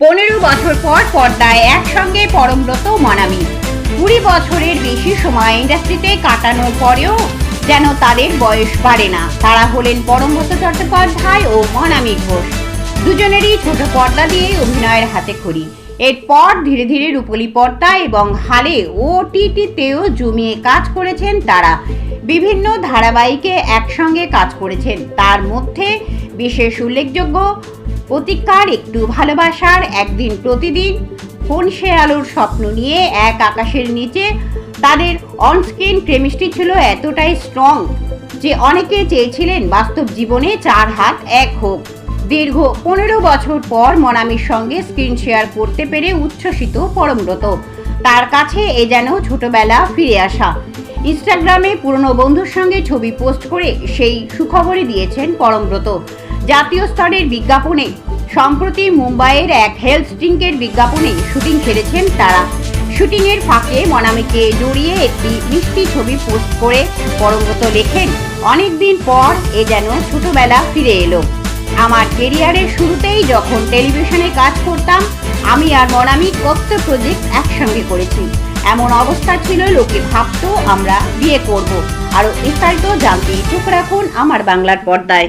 পনেরো বছর পর পর্দায় একসঙ্গে পরমব্রত মনামি। কুড়ি বছরের বেশি সময় ইন্ডাস্ট্রিতে কাটানোর পরেও যেন তাদের বয়স বাড়ে না। তারা হলেন পরমব্রত চট্টোপাধ্যায় ও মনামি ঘোষ। দুজনেরই ছোট পর্দা দিয়ে অভিনয়ের হাতে খড়ি। এরপর ধীরে ধীরে রূপলি পর্দা এবং হালে ও টিটিতেও জমিয়ে কাজ করেছেন তারা। বিভিন্ন ধারাবাহিকে একসঙ্গে কাজ করেছেন। তার মধ্যে বিশেষ উল্লেখযোগ্য প্রতীক্ষার একটু ভালোবাসার, একদিন প্রতিদিন কোন সে আলোর স্বপ্ন নিয়ে এক আকাশের নিচে। তাদের অনস্ক্রিন কেমিস্ট্রি ছিল এতটাই স্ট্রং যে অনেকে চেয়েছিলেন বাস্তব জীবনে চার হাত এক হোক। দীর্ঘ পনেরো বছর পর মনামির সঙ্গে স্ক্রিন শেয়ার করতে পেরে উচ্ছ্বসিত পরমব্রত। তার কাছে এ যেন ছোটবেলা ফিরে আসা। ইনস্টাগ্রামে পুরনো বন্ধুর সঙ্গে ছবি পোস্ট করে সেই সুখবরই দিয়েছেন পরমব্রত। জাতীয় স্তরের বিজ্ঞাপনে সম্প্রতি মুম্বাইয়ের এক হেলথ ড্রিঙ্কের বিজ্ঞাপনে শুটিং সেরেছেন তারা। শুটিংয়ের ফাঁকে মনামিকে জড়িয়ে একটি মিষ্টি ছবি পোস্ট করে পরমব্রত লেখেন অনেকদিন পর এ যেন ছোটবেলা ফিরে এলো। আমার কেরিয়ারের শুরুতেই যখন টেলিভিশনে কাজ করতাম, আমি আর মনামি কত প্রজেক্ট একসঙ্গে করেছি। এমন অবস্থা ছিল লোকে ভাবতো আমরা বিয়ে করব। আরও বিস্তারিত জানতে চোখ রাখুন আমার বাংলার পর্দায়।